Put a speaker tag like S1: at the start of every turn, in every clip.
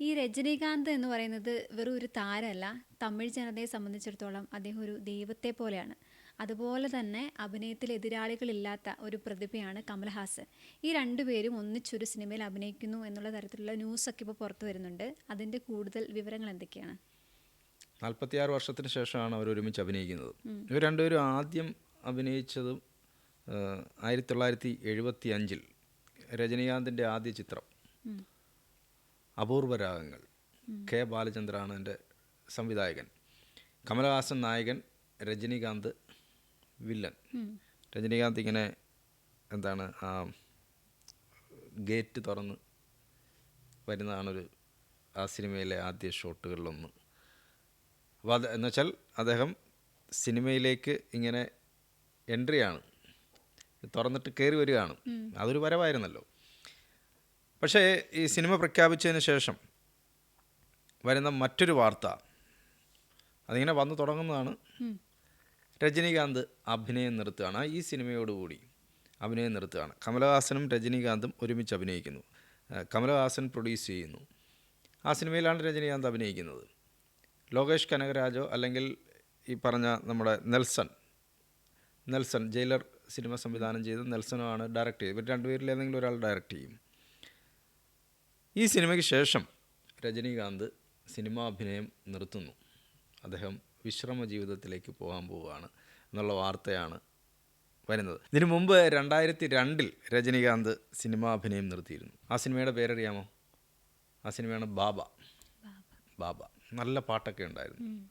S1: ഈ രജനീകാന്ത് എന്ന് പറയുന്നത് വെറും ഒരു താരമല്ല. തമിഴ് ജനതയെ സംബന്ധിച്ചിടത്തോളം അദ്ദേഹം ഒരു ദൈവത്തെ പോലെയാണ്. അതുപോലെ തന്നെ അഭിനയത്തിൽ എതിരാളികളില്ലാത്ത ഒരു പ്രതിഭയാണ് കമൽഹാസൻ. ഈ രണ്ടുപേരും ഒന്നിച്ചൊരു സിനിമയിൽ അഭിനയിക്കുന്നു എന്നുള്ള തരത്തിലുള്ള ന്യൂസൊക്കെ ഇപ്പോൾ പുറത്തു വരുന്നുണ്ട്. അതിന്റെ കൂടുതൽ വിവരങ്ങൾ എന്തൊക്കെയാണ്?
S2: നാൽപ്പത്തിയാറ് വർഷത്തിന് ശേഷമാണ് അവർ ഒരുമിച്ച് അഭിനയിക്കുന്നത്. ഇവർ രണ്ടുപേരും ആദ്യം അഭിനയിച്ചതും ആയിരത്തി തൊള്ളായിരത്തി എഴുപത്തി അഞ്ചിൽ രജനീകാന്തിന്റെ ആദ്യ ചിത്രം. അപൂർവ രാഗങ്ങൾ. കെ ബാലചന്ദ്രാണ് എന്റെ സംവിധായകൻ. കമലഹാസൻ നായകൻ രജനീകാന്ത് വില്ലൻ. രജനീകാന്ത് ഇങ്ങനെ എന്താണ് ആ ഗേറ്റ് തുറന്ന് വരുന്നതാണൊരു ആ സിനിമയിലെ ആദ്യ ഷോട്ടുകളിലൊന്ന്. അപ്പോൾ അത് എന്ന് വെച്ചാൽ അദ്ദേഹം സിനിമയിലേക്ക് ഇങ്ങനെ എൻട്രിയാണ്. തുറന്നിട്ട് കയറി വരികയാണ്. അതൊരു വരവായിരുന്നല്ലോ. പക്ഷേ ഈ സിനിമ പ്രഖ്യാപിച്ചതിന് ശേഷം വരുന്ന മറ്റൊരു വാർത്ത അതിങ്ങനെ വന്നു തുടങ്ങുന്നതാണ്. രജനീകാന്ത് അഭിനയം നിർത്തുകയാണ്. ഈ സിനിമയോടുകൂടി അഭിനയം നിർത്തുകയാണ്. കമലഹാസനും രജനീകാന്തും ഒരുമിച്ച് അഭിനയിക്കുന്നു. കമലഹാസൻ പ്രൊഡ്യൂസ് ചെയ്യുന്നു. ആ സിനിമയിലാണ് രജനീകാന്ത് അഭിനയിക്കുന്നത്. ലോകേഷ് കനകരാജോ അല്ലെങ്കിൽ ഈ പറഞ്ഞ നമ്മുടെ നെൽസൺ നെൽസൺ ജയിലർ സിനിമ സംവിധാനം ചെയ്ത് നെൽസനുമാണ് ഡയറക്റ്റ് ചെയ്ത് ഇവർ രണ്ടുപേരിൽ ഏതെങ്കിലും ഒരാൾ ഡയറക്റ്റ് ചെയ്യും. ഈ സിനിമയ്ക്ക് ശേഷം രജനീകാന്ത് സിനിമാഭിനയം നിർത്തുന്നു. അദ്ദേഹം വിശ്രമ ജീവിതത്തിലേക്ക് പോകാൻ പോവുകയാണ് എന്നുള്ള വാർത്തയാണ് വരുന്നത്. ഇതിനു മുമ്പ് രണ്ടായിരത്തി രണ്ടിൽ രജനീകാന്ത് സിനിമാഭിനയം നിർത്തിയിരുന്നു. ആ സിനിമയുടെ പേരറിയാമോ? ആ സിനിമയാണ് ബാബ. ബാബ. നല്ല പാട്ടൊക്കെ ഉണ്ടായിരുന്നു.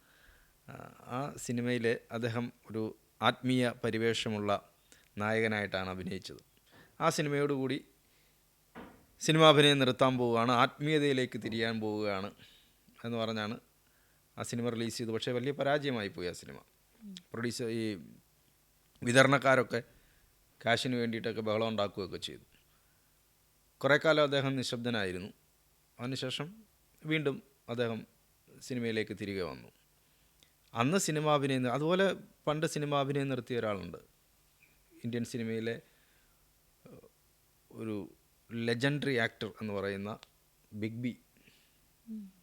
S2: ആ, സിനിമയിൽ അദ്ദേഹം ഒരു ആത്മീയ പരിവേഷമുള്ള നായകനായിട്ടാണ് അഭിനയിച്ചത്. ആ സിനിമയോടുകൂടി സിനിമാഭിനയം നിർത്താൻ പോവുകയാണ് ആത്മീയതയിലേക്ക് തിരിയാൻ പോവുകയാണ് എന്ന് പറഞ്ഞാണ് ആ സിനിമ റിലീസ് ചെയ്തു പക്ഷേ വലിയ പരാജയമായി പോയി ആ സിനിമ. പ്രൊഡ്യൂസർ ഈ വിതരണക്കാരൊക്കെ കാശിന് വേണ്ടിയിട്ടൊക്കെ ബഹളം ഉണ്ടാക്കുകയൊക്കെ ചെയ്തു. കുറേ കാലം അദ്ദേഹം നിശബ്ദനായിരുന്നു. അതിനുശേഷം വീണ്ടും അദ്ദേഹം സിനിമയിലേക്ക് തിരികെ വന്നു. അന്ന് സിനിമാഭിനയം അതുപോലെ പണ്ട് സിനിമാഭിനയം നിർത്തിയ ഒരാളുണ്ട്. ഇന്ത്യൻ സിനിമയിലെ ഒരു ലെജൻഡറി ആക്ടർ എന്ന് പറയുന്ന ബിഗ് ബി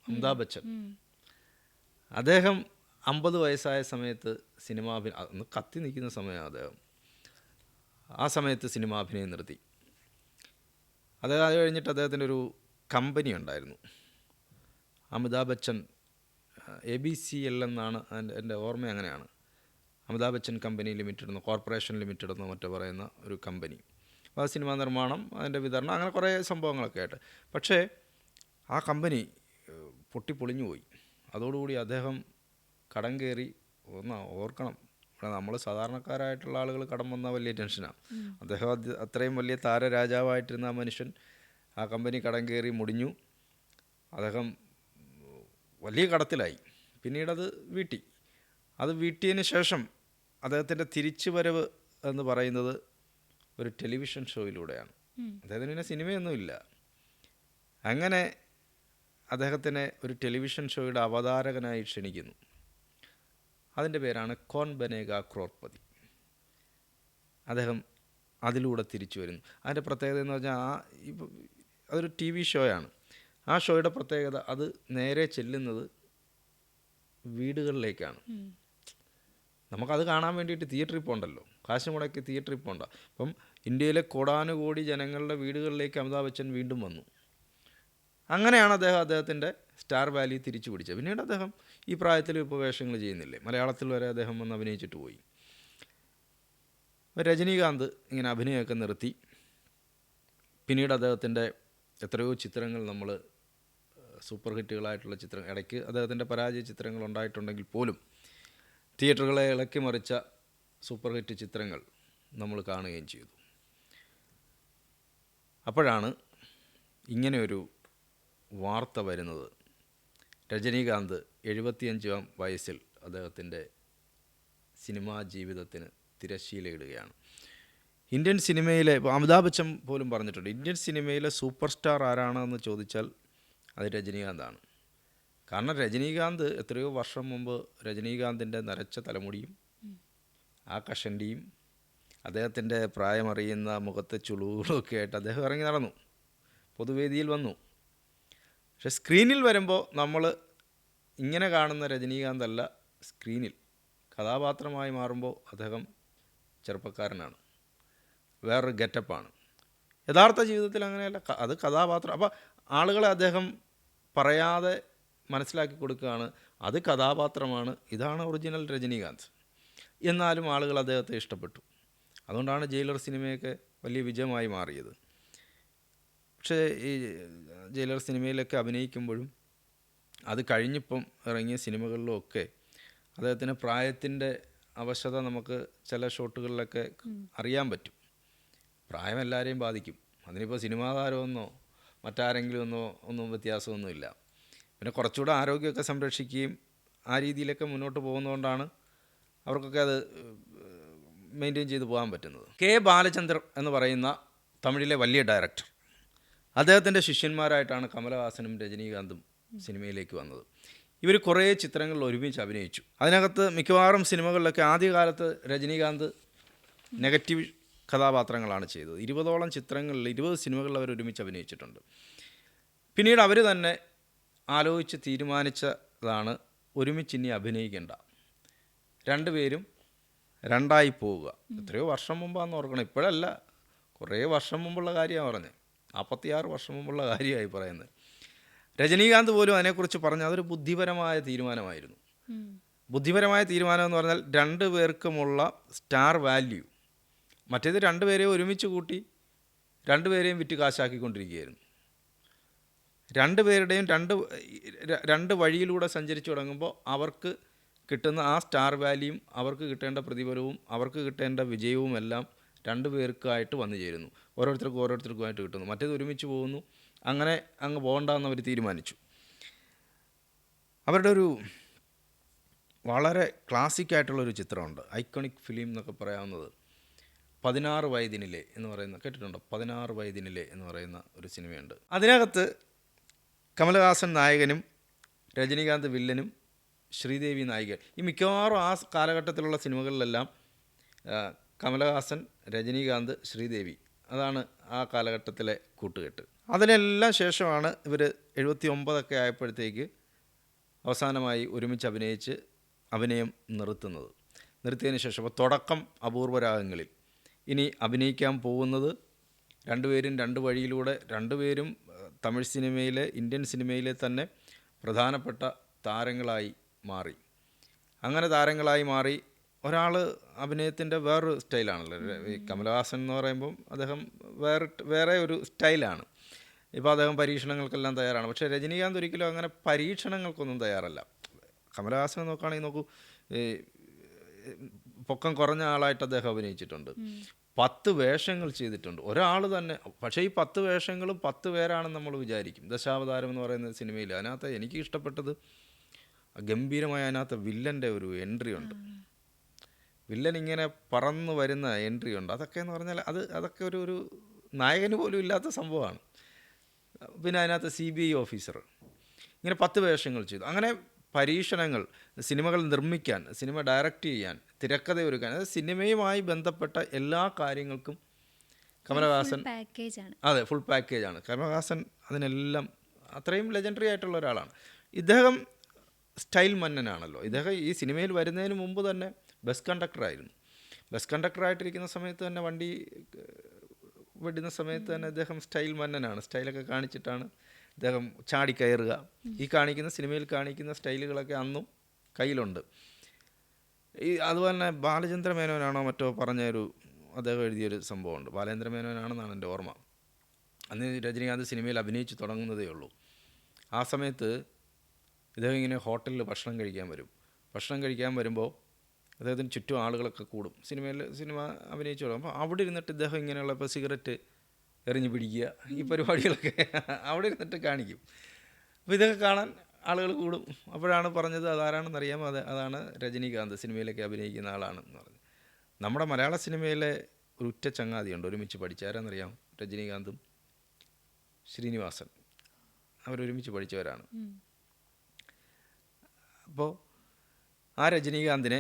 S2: അമിതാഭ് ബച്ചൻ. അദ്ദേഹം അമ്പത് വയസ്സായ സമയത്ത് സിനിമാഭി അന്ന് കത്തി നിൽക്കുന്ന സമയമാണ് അദ്ദേഹം. ആ സമയത്ത് സിനിമാഭിനയം നിർത്തി. അദ്ദേഹം അത് കഴിഞ്ഞിട്ട് അദ്ദേഹത്തിന്റെ ഒരു കമ്പനി ഉണ്ടായിരുന്നു. Amitabh Bachchan A B C L എന്നാണ് എന്റെ എന്റെ ഓർമ്മ അങ്ങനെയാണ്. അമിതാഭ് ബച്ചൻ കമ്പനി ലിമിറ്റഡ് എന്ന് കോർപ്പറേഷൻ ലിമിറ്റഡ് എന്നോ മറ്റോ പറയുന്ന ഒരു കമ്പനി സിനിമാ നിർമ്മാണം അതിന്റെ വിതരണം അങ്ങനെ കുറേ സംഭവങ്ങളൊക്കെ ആയിട്ട്. പക്ഷേ ആ കമ്പനി പൊട്ടിപ്പൊളിഞ്ഞു പോയി. അതോടുകൂടി അദ്ദേഹം കടം കയറി ഒന്ന് ഓർക്കണം. ഇവിടെ നമ്മൾ സാധാരണക്കാരായിട്ടുള്ള ആളുകൾ കടം വന്ന വലിയ ടെൻഷനാണ് അദ്ദേഹം അത് അത്രയും വലിയ താരരാജാവായിട്ടിരുന്ന ആ മനുഷ്യൻ ആ കമ്പനി കടം കയറി മുടിഞ്ഞു. അദ്ദേഹം വലിയ കടത്തിലായി. പിന്നീടത് വീട്ടി. അത് വീട്ടിയതിന് ശേഷം അദ്ദേഹത്തിന്റെ തിരിച്ചു വരവ് എന്ന് പറയുന്നത് ഒരു ടെലിവിഷൻ ഷോയിലൂടെയാണ്. അദ്ദേഹത്തിന് പിന്നെ സിനിമയൊന്നുമില്ല. അങ്ങനെ അദ്ദേഹത്തിനെ ഒരു ടെലിവിഷൻ ഷോയുടെ അവതാരകനായി ക്ഷണിക്കുന്നു. അതിന്റെ പേരാണ് കോൺ ബനേഗ ക്രോർപതി. അദ്ദേഹം അതിലൂടെ തിരിച്ചു വരുന്നു. അതിന്റെ പ്രത്യേകത എന്ന് പറഞ്ഞാൽ ആ ഇപ്പം അതൊരു ടി വി ഷോയാണ്. ആ ഷോയുടെ പ്രത്യേകത അത് നേരെ ചെല്ലുന്നത് വീടുകളിലേക്കാണ്. നമുക്കത് കാണാൻ വേണ്ടിയിട്ട് തിയേറ്ററിൽ പോകണ്ടല്ലോ. കാശ് മുടക്കി തിയേറ്ററിൽ പോകണ്ട അപ്പം ഇന്ത്യയിലെ കോടാനുകോടി ജനങ്ങളുടെ വീടുകളിലേക്ക് അമിതാഭ് ബച്ചൻ വീണ്ടും വന്നു. അങ്ങനെയാണ് അദ്ദേഹം അദ്ദേഹത്തിന്റെ സ്റ്റാർ വാലി തിരിച്ചു പിടിച്ചത്. പിന്നീട് അദ്ദേഹം ഈ പ്രായത്തിൽ ഇപ്പോൾ വേഷങ്ങൾ ചെയ്യുന്നില്ലേ? മലയാളത്തിൽ വരെ അദ്ദേഹം വന്ന് അഭിനയിച്ചിട്ട് പോയി. രജനീകാന്ത് ഇങ്ങനെ അഭിനയമൊക്കെ നിർത്തി. പിന്നീട് അദ്ദേഹത്തിന്റെ എത്രയോ ചിത്രങ്ങൾ നമ്മൾ സൂപ്പർ ഹിറ്റുകളായിട്ടുള്ള ചിത്രം ഇടയ്ക്ക് അദ്ദേഹത്തിന്റെ പരാജയ ചിത്രങ്ങൾ ഉണ്ടായിട്ടുണ്ടെങ്കിൽ പോലും തിയേറ്ററുകളെ ഇളക്കി മറിച്ച സൂപ്പർ ഹിറ്റ് ചിത്രങ്ങൾ നമ്മൾ കാണുകയും ചെയ്തു. അപ്പോഴാണ് ഇങ്ങനെയൊരു വാർത്ത വരുന്നത്. രജനീകാന്ത് എഴുപത്തിയഞ്ചാം വയസ്സിൽ അദ്ദേഹത്തിന്റെ സിനിമാ ജീവിതത്തിന് തിരശ്ശീലയിടുകയാണ്. ഇന്ത്യൻ സിനിമയിലെ അമിതാഭ് ബച്ചൻ പോലും പറഞ്ഞിട്ടുണ്ട് ഇന്ത്യൻ സിനിമയിലെ സൂപ്പർ സ്റ്റാർ ആരാണെന്ന് ചോദിച്ചാൽ അത് രജനീകാന്താണ്. കാരണം രജനീകാന്ത് എത്രയോ വർഷം മുമ്പ് രജനീകാന്തിന്റെ നരച്ച തലമുടിയും ആ കഷണ്ടിയും അദ്ദേഹത്തിന്റെ പ്രായമറിയുന്ന മുഖത്തെ ചുളുകളൊക്കെ ആയിട്ട് അദ്ദേഹം ഇറങ്ങി നടന്നു. പൊതുവേദിയിൽ വന്നു. പക്ഷെ സ്ക്രീനിൽ വരുമ്പോൾ നമ്മൾ ഇങ്ങനെ കാണുന്ന രജനീകാന്ത് അല്ല സ്ക്രീനിൽ. കഥാപാത്രമായി മാറുമ്പോൾ അദ്ദേഹം ചെറുപ്പക്കാരനാണ്. വേറൊരു ഗെറ്റപ്പാണ്. യഥാർത്ഥ ജീവിതത്തിൽ അങ്ങനെയല്ല അത് കഥാപാത്രം. അപ്പോൾ ആളുകളെ അദ്ദേഹം പറയാതെ മനസ്സിലാക്കി കൊടുക്കുകയാണ് അത് കഥാപാത്രമാണ് ഇതാണ് ഒറിജിനൽ രജനീകാന്ത്. എന്നാലും ആളുകൾ അദ്ദേഹത്തെ ഇഷ്ടപ്പെട്ടു. അതുകൊണ്ടാണ് ജയിലർ സിനിമയൊക്കെ വലിയ വിജയമായി മാറിയത്. പക്ഷേ ഈ ജയിലർ സിനിമയിലൊക്കെ അഭിനയിക്കുമ്പോഴും അത് കഴിഞ്ഞിപ്പം ഇറങ്ങിയ സിനിമകളിലും ഒക്കെ അദ്ദേഹത്തിന് പ്രായത്തിന്റെ അവശത നമുക്ക് ചില ഷോട്ടുകളിലൊക്കെ അറിയാൻ പറ്റും. പ്രായം എല്ലാവരെയും ബാധിക്കും. അതിനിപ്പോൾ സിനിമാ താരമെന്നോ മറ്റാരെങ്കിലും ഒന്നോ ഒന്നും വ്യത്യാസമൊന്നുമില്ല. പിന്നെ കുറച്ചുകൂടെ ആരോഗ്യമൊക്കെ സംരക്ഷിക്കുകയും ആ രീതിയിലൊക്കെ മുന്നോട്ട് പോകുന്നതുകൊണ്ടാണ് അവർക്കൊക്കെ അത് മെയിന്റെയിൻ ചെയ്ത് പോകാൻ പറ്റുന്നത്. കെ ബാലചന്ദ്രൻ എന്ന് പറയുന്ന തമിഴിലെ വലിയ ഡയറക്ടർ അദ്ദേഹത്തിന്റെ ശിഷ്യന്മാരായിട്ടാണ് കമലഹാസനും രജനീകാന്തും സിനിമയിലേക്ക് വന്നത്. ഇവർ കുറേ ചിത്രങ്ങളിൽ ഒരുമിച്ച് അഭിനയിച്ചു. അതിനകത്ത് മിക്കവാറും സിനിമകളിലൊക്കെ ആദ്യകാലത്ത് രജനീകാന്ത് നെഗറ്റീവ് കഥാപാത്രങ്ങളാണ് ചെയ്തത്. ഇരുപതോളം ചിത്രങ്ങളിൽ ഇരുപത് സിനിമകളിൽ അവർ ഒരുമിച്ച് അഭിനയിച്ചിട്ടുണ്ട്. പിന്നീട് അവർ തന്നെ ആലോചിച്ച് തീരുമാനിച്ചതാണ് ഒരുമിച്ച് ഇനി അഭിനയിക്കേണ്ട. രണ്ടുപേരും രണ്ടായി പോവുക. എത്രയോ വർഷം മുമ്പാന്ന് ഓർക്കണം. ഇപ്പോഴല്ല കുറേ വർഷം മുമ്പുള്ള കാര്യമാണ് പറഞ്ഞത് നാൽപ്പത്തിയാറ് വർഷം മുമ്പുള്ള കാര്യമായി പറയുന്നത്. രജനീകാന്ത് പോലും അതിനെക്കുറിച്ച് പറഞ്ഞു അതൊരു ബുദ്ധിപരമായ തീരുമാനമായിരുന്നു. ബുദ്ധിപരമായ തീരുമാനം എന്ന് പറഞ്ഞാൽ രണ്ട് പേർക്കുമുള്ള സ്റ്റാർ വാല്യൂ. മറ്റേത് രണ്ടുപേരെയും ഒരുമിച്ച് കൂട്ടി രണ്ടുപേരെയും വിറ്റ് കാശാക്കിക്കൊണ്ടിരിക്കുകയായിരുന്നു. രണ്ടുപേരുടെയും രണ്ട് രണ്ട് വഴിയിലൂടെ സഞ്ചരിച്ചു തുടങ്ങുമ്പോൾ അവർക്ക് കിട്ടുന്ന ആ സ്റ്റാർ വാല്യൂം അവർക്ക് കിട്ടേണ്ട പ്രതിഫലവും അവർക്ക് കിട്ടേണ്ട വിജയവും എല്ലാം രണ്ട് പേർക്കായിട്ട് വന്നു ചേരുന്നു. ഓരോരുത്തർക്കും ഓരോരുത്തർക്കുമായിട്ട് കിട്ടുന്നു. മറ്റേത് ഒരുമിച്ച് പോകുന്നു. അങ്ങനെ അങ്ങ് പോകണ്ടെന്ന് അവർ തീരുമാനിച്ചു. അവരുടെ ഒരു വളരെ ക്ലാസിക്കായിട്ടുള്ളൊരു ചിത്രമുണ്ട്. ഐക്കോണിക് ഫിലിം എന്നൊക്കെ പറയാവുന്നത് പതിനാറ് വയതിനിലെ എന്ന് പറയുന്ന കേട്ടിട്ടുണ്ടോ? പതിനാറ് വയതിനിലെ എന്ന് പറയുന്ന ഒരു സിനിമയുണ്ട്. അതിനകത്ത് കമലഹാസൻ നായകനും രജനീകാന്ത് വില്ലനും ശ്രീദേവി നായിക ഈ മിക്കവാറും ആ കാലഘട്ടത്തിലുള്ള സിനിമകളിലെല്ലാം കമലഹാസൻ രജനീകാന്ത് ശ്രീദേവി. അതാണ് ആ കാലഘട്ടത്തിലെ കൂട്ടുകെട്ട്. അതിനെല്ലാം ശേഷമാണ് ഇവർ എഴുപത്തി ഒമ്പതൊക്കെ ആയപ്പോഴത്തേക്ക് അവസാനമായി ഒരുമിച്ച് അഭിനയിച്ച് അഭിനയം നിർത്തുന്നത്. നിർത്തിയതിന് ശേഷം അപ്പോൾ തുടക്കം അപൂർവരാഗങ്ങളിൽ ഇനി അഭിനയിക്കാൻ പോകുന്നത് രണ്ടുപേരും രണ്ട് വഴിയിലൂടെ രണ്ടുപേരും തമിഴ് സിനിമയിലെ ഇന്ത്യൻ സിനിമയിലെ തന്നെ പ്രധാനപ്പെട്ട താരങ്ങളായി മാറി. അങ്ങനെ താരങ്ങളായി മാറി. ഒരാൾ അഭിനയത്തിന്റെ വേറൊരു സ്റ്റൈലാണല്ലോ. ഈ കമലഹാസൻ എന്ന് പറയുമ്പം അദ്ദേഹം വേറെ വേറെ ഒരു സ്റ്റൈലാണ്. ഇപ്പോൾ അദ്ദേഹം പരീക്ഷണങ്ങൾക്കെല്ലാം തയ്യാറാണ്. പക്ഷേ രജനീകാന്ത് ഒരിക്കലും അങ്ങനെ പരീക്ഷണങ്ങൾക്കൊന്നും തയ്യാറല്ല. കമലഹാസനെ നോക്കുകയാണെങ്കിൽ നോക്കൂ പൊക്കം കുറഞ്ഞ ആളായിട്ട് അദ്ദേഹം അഭിനയിച്ചിട്ടുണ്ട്. പത്ത് വേഷങ്ങൾ ചെയ്തിട്ടുണ്ട്. ഒരാൾ തന്നെ പക്ഷേ ഈ പത്ത് വേഷങ്ങളും പത്ത് പേരാണെന്ന് നമ്മൾ വിചാരിക്കും. ദശാവതാരം എന്ന് പറയുന്ന സിനിമയിൽ. അതിനകത്ത് എനിക്ക് ഇഷ്ടപ്പെട്ടത് ഗംഭീരമായ അതിനകത്ത് വില്ലന്റെ ഒരു എൻട്രി ഉണ്ട്. വില്ലൻ ഇങ്ങനെ പറന്നു വരുന്ന എൻട്രി ഉണ്ട്. അതൊക്കെ എന്ന് പറഞ്ഞാൽ അത് അതൊക്കെ ഒരു ഒരു നായകന് പോലും ഇല്ലാത്ത സംഭവമാണ്. പിന്നെ അതിനകത്ത് സി ബി ഐ ഓഫീസർ ഇങ്ങനെ പത്ത് വേഷങ്ങൾ ചെയ്തു. അങ്ങനെ പരീക്ഷണങ്ങൾ സിനിമകൾ നിർമ്മിക്കാൻ സിനിമ ഡയറക്റ്റ് ചെയ്യാൻ തിരക്കഥ ഒരുക്കാൻ അതായത് സിനിമയുമായി ബന്ധപ്പെട്ട എല്ലാ കാര്യങ്ങൾക്കും കമലഹാസൻ അതെ ഫുൾ പാക്കേജാണ് കമലഹാസൻ അതിനെല്ലാം അത്രയും ലെജൻഡറി ആയിട്ടുള്ള ഒരാളാണ്. ഇദ്ദേഹം സ്റ്റൈൽ മന്നനാണല്ലോ. ഇദ്ദേഹം ഈ സിനിമയിൽ വരുന്നതിന് മുമ്പ് തന്നെ ബസ് കണ്ടക്ടറായിരുന്നു. ബസ് കണ്ടക്ടറായിട്ടിരിക്കുന്ന സമയത്ത് തന്നെ വണ്ടി വിടുന്ന സമയത്ത് തന്നെ അദ്ദേഹം സ്റ്റൈൽ മന്നനാണ്. സ്റ്റൈലൊക്കെ കാണിച്ചിട്ടാണ് അദ്ദേഹം ചാടിക്കയറുക. ഈ കാണിക്കുന്ന സിനിമയിൽ കാണിക്കുന്ന സ്റ്റൈലുകളൊക്കെ അന്നും കയ്യിലുണ്ട്. ഈ അതുപോലെ തന്നെ ബാലചന്ദ്ര മേനോനാണോ മറ്റോ പറഞ്ഞൊരു അദ്ദേഹം എഴുതിയൊരു സംഭവമുണ്ട്. ബാലേന്ദ്ര മേനോനാണെന്നാണ് എന്റെ ഓർമ്മ. അന്ന് രജനീകാന്ത് സിനിമയിൽ അഭിനയിച്ച് തുടങ്ങുന്നതേ ഉള്ളൂ. ആ സമയത്ത് ഇദ്ദേഹം ഇങ്ങനെ ഹോട്ടലിൽ ഭക്ഷണം കഴിക്കാൻ വരും. ഭക്ഷണം കഴിക്കാൻ വരുമ്പോൾ അദ്ദേഹത്തിന് ചുറ്റും ആളുകളൊക്കെ കൂടും. സിനിമയിൽ സിനിമ അഭിനയിച്ചു തുടങ്ങും അപ്പോൾ അവിടെ ഇരുന്നിട്ട് ഇദ്ദേഹം ഇങ്ങനെയുള്ള ഇപ്പോൾ സിഗരറ്റ് എറിഞ്ഞ് പിടിക്കുക ഈ പരിപാടികളൊക്കെ അവിടെ ഇരുന്നിട്ട് കാണിക്കും. അപ്പോൾ ഇതൊക്കെ കാണാൻ ആളുകൾ കൂടും. അപ്പോഴാണ് പറഞ്ഞത് അതാരാണെന്ന് അറിയാമോ? അത് അതാണ് രജനീകാന്ത് സിനിമയിലൊക്കെ അഭിനയിക്കുന്ന ആളാണെന്ന് പറഞ്ഞു നമ്മുടെ മലയാള സിനിമയിലെ ഒരു ഉറ്റ ചങ്ങാതിയുണ്ട് ഒരുമിച്ച് പഠിച്ചാരെന്നറിയാം രജനീകാന്തും ശ്രീനിവാസൻ. അവരൊരുമിച്ച് പഠിച്ചവരാണ്. അപ്പോൾ ആ രജനീകാന്തിനെ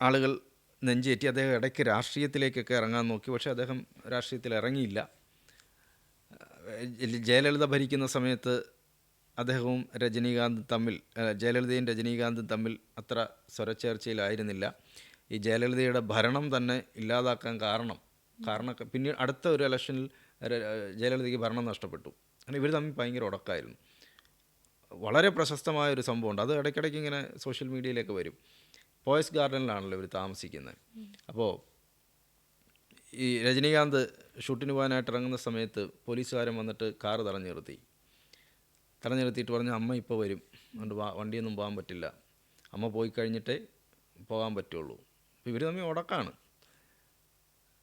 S2: ആളുകൾ നെഞ്ചേറ്റി അദ്ദേഹം ഇടയ്ക്ക് രാഷ്ട്രീയത്തിലേക്കൊക്കെ ഇറങ്ങാൻ നോക്കി. പക്ഷേ അദ്ദേഹം രാഷ്ട്രീയത്തിൽ ഇറങ്ങിയില്ല. ജയലളിത ഭരിക്കുന്ന സമയത്ത് അദ്ദേഹവും രജനീകാന്ത് തമ്മിൽ ജയലളിതയും രജനീകാന്തും തമ്മിൽ അത്ര സ്വരച്ചേർച്ചയിലായിരുന്നില്ല. ഈ ജയലളിതയുടെ ഭരണം തന്നെ ഇല്ലാതാക്കാൻ കാരണം കാരണം പിന്നീട് അടുത്ത ഒരു ഇലക്ഷനിൽ ജയലളിതയ്ക്ക് ഭരണം നഷ്ടപ്പെട്ടു. കാരണം ഇവർ തമ്മിൽ ഭയങ്കര ഉടക്കായിരുന്നു. വളരെ പ്രശസ്തമായ ഒരു സംഭവമുണ്ട്. അത് ഇടയ്ക്കിടയ്ക്ക് ഇങ്ങനെ സോഷ്യൽ മീഡിയയിലേക്ക് വരും. പോയസ് ഗാർഡനിലാണല്ലോ ഇവർ താമസിക്കുന്നത്. അപ്പോൾ ഈ രജനീകാന്ത് ഷൂട്ടിന് പോകാനായിട്ട് ഇറങ്ങുന്ന സമയത്ത് പോലീസുകാരൻ വന്നിട്ട് കാറ് തടഞ്ഞു നിർത്തി തടഞ്ഞു നിർത്തിയിട്ട് പറഞ്ഞ അമ്മ ഇപ്പോൾ വരും. അതുകൊണ്ട് വണ്ടിയൊന്നും പോകാൻ പറ്റില്ല. അമ്മ പോയി കഴിഞ്ഞിട്ടേ പോകാൻ പറ്റുള്ളൂ. ഇവർ തമ്മിൽ ഉടക്കാണ്.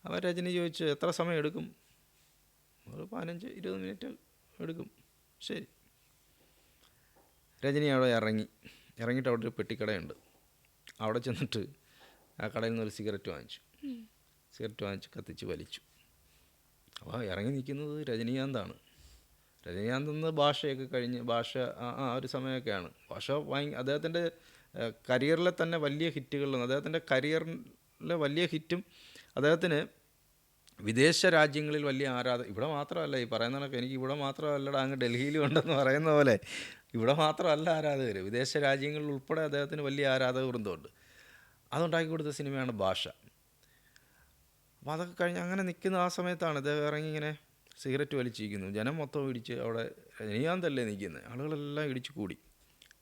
S2: അപ്പോൾ രജനി ചോദിച്ചു എത്ര സമയം എടുക്കും? ഒരു പതിനഞ്ച് ഇരുപത് മിനിറ്റ് എടുക്കും. ശരി. രജനി അവിടെ ഇറങ്ങി. ഇറങ്ങിയിട്ട് അവിടെ ഒരു പെട്ടിക്കടയുണ്ട്. അവിടെ ചെന്നിട്ട് ആ കടയിൽ നിന്ന് ഒരു സിഗരറ്റ് വാങ്ങിച്ചു. സിഗരറ്റ് വാങ്ങിച്ച് കത്തിച്ച് വലിച്ചു. അപ്പോൾ ഇറങ്ങി നിൽക്കുന്നത് രജനീകാന്താണ്. രജനീകാന്ത് എന്ന ഭാഷയൊക്കെ കഴിഞ്ഞ് ഭാഷ ആ ആ ഒരു സമയമൊക്കെയാണ്. ഭാഷ വാങ്ങി അദ്ദേഹത്തിന്റെ കരിയറിലെ തന്നെ വലിയ ഹിറ്റുകളിൽ അദ്ദേഹത്തിന്റെ കരിയറിലെ വലിയ ഹിറ്റും അദ്ദേഹത്തിന് വിദേശ രാജ്യങ്ങളിൽ വലിയ ആരാധന ഇവിടെ മാത്രമല്ല ഈ പറയുന്ന കണക്ക് എനിക്ക് ഇവിടെ മാത്രമല്ലടാ അങ്ങ് ഡൽഹിയിലും ഉണ്ടെന്ന് പറയുന്ന പോലെ. ഇവിടെ മാത്രമല്ല ആരാധകർ വിദേശ രാജ്യങ്ങളിൽ ഉൾപ്പെടെ അദ്ദേഹത്തിന് വലിയ ആരാധക വൃന്ദമുണ്ട്. അതുണ്ടാക്കി കൊടുത്ത സിനിമയാണ് ഭാഷ. അപ്പോൾ അതൊക്കെ കഴിഞ്ഞ് അങ്ങനെ നിൽക്കുന്ന ആ സമയത്താണ് ഇദ്ദേഹം ഇറങ്ങി ഇങ്ങനെ സിഗരറ്റ് വലിച്ചിരിക്കുന്നു. ജനം മൊത്തം ഇടിച്ച് അവിടെ രജനീകാന്തല്ലേ നിൽക്കുന്നത് ആളുകളെല്ലാം ഇടിച്ചു കൂടി.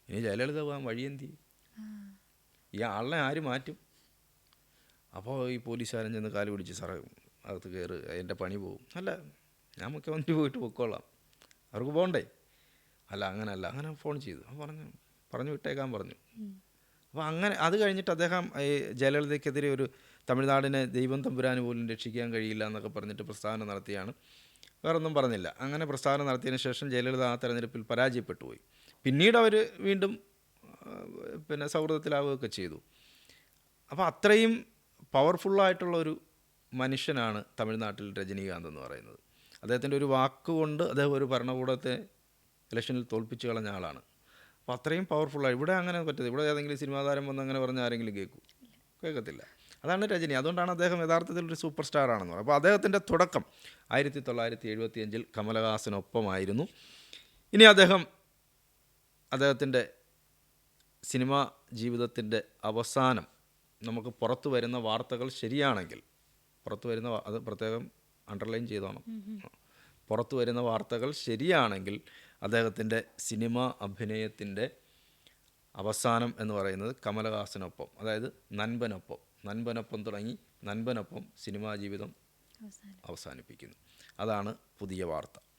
S2: ഇനി ജയലളിത പോകാൻ വഴിയെന്തി ഈ ആളിനെ ആര് മാറ്റും? അപ്പോൾ ഈ പോലീസുകാരൻ ചെന്ന് കാൽ പിടിച്ച് സാറേ അകത്ത് കയറ് എന്റെ പണി പോകും. അല്ല ഞാൻ മുഖ്യമന്ത്രി പോയിട്ട് പൊക്കോളാം. അവർക്ക് പോകണ്ടേ അല്ല അങ്ങനല്ല. അങ്ങനെ ഫോൺ ചെയ്തു. അപ്പം പറഞ്ഞു പറഞ്ഞു വിട്ടേക്കാൻ പറഞ്ഞു. അപ്പോൾ അങ്ങനെ അത് കഴിഞ്ഞിട്ട് അദ്ദേഹം ഈ ജയലളിതയ്ക്കെതിരെ ഒരു തമിഴ്നാടിനെ ദൈവം തമ്പുരാന് പോലും രക്ഷിക്കാൻ കഴിയില്ല എന്നൊക്കെ പറഞ്ഞിട്ട് പ്രസ്താവന നടത്തിയാണ്. വേറൊന്നും പറഞ്ഞില്ല. അങ്ങനെ പ്രസ്താവന നടത്തിയതിന് ശേഷം ജയലളിത ആ തെരഞ്ഞെടുപ്പിൽ പരാജയപ്പെട്ടു പോയി. പിന്നീട് അവർ വീണ്ടും പിന്നെ സൗഹൃദത്തിലാവുകയൊക്കെ ചെയ്തു. അപ്പോൾ അത്രയും പവർഫുള്ളായിട്ടുള്ള ഒരു മനുഷ്യനാണ് തമിഴ്നാട്ടിൽ രജനീകാന്ത് എന്ന് പറയുന്നത്. അദ്ദേഹത്തിന്റെ ഒരു വാക്കുകൊണ്ട് അദ്ദേഹം ഒരു ഭരണകൂടത്തെ ഇലക്ഷനിൽ തോൽപ്പിച്ച് കളഞ്ഞ ആളാണ്. അപ്പോൾ അത്രയും പവർഫുള്ളാണ് ഇവിടെ അങ്ങനെ പറ്റത്തില്ല. ഇവിടെ ഏതെങ്കിലും സിനിമാ താരം വന്ന് അങ്ങനെ പറഞ്ഞാൽ ആരെങ്കിലും കേൾക്കും. കേൾക്കത്തില്ല. അതാണ് രജനി. അതുകൊണ്ടാണ് അദ്ദേഹം യഥാർത്ഥത്തിൽ ഒരു സൂപ്പർ സ്റ്റാർ ആണെന്ന് പറയുന്നത്. അപ്പോൾ അദ്ദേഹത്തിന്റെ തുടക്കം ആയിരത്തി തൊള്ളായിരത്തി എഴുപത്തി അഞ്ചിൽ കമലഹാസനൊപ്പമായിരുന്നു. ഇനി അദ്ദേഹം അദ്ദേഹത്തിന്റെ സിനിമാ ജീവിതത്തിന്റെ അവസാനം നമുക്ക് പുറത്തു വരുന്ന വാർത്തകൾ ശരിയാണെങ്കിൽ പുറത്തു വരുന്ന അത് പ്രത്യേകം അണ്ടർലൈൻ ചെയ്തോണം. പുറത്തു വരുന്ന വാർത്തകൾ ശരിയാണെങ്കിൽ അദ്ദേഹത്തിന്റെ സിനിമ അഭിനയത്തിന്റെ അവസാനം എന്ന് പറയുന്നത് കമലഹാസനൊപ്പം അതായത് നൻപനൊപ്പം നൻപനൊപ്പം തുടങ്ങി നൻപനൊപ്പം സിനിമാ ജീവിതം അവസാനിപ്പിക്കുന്നു. അതാണ് പുതിയ വാർത്ത.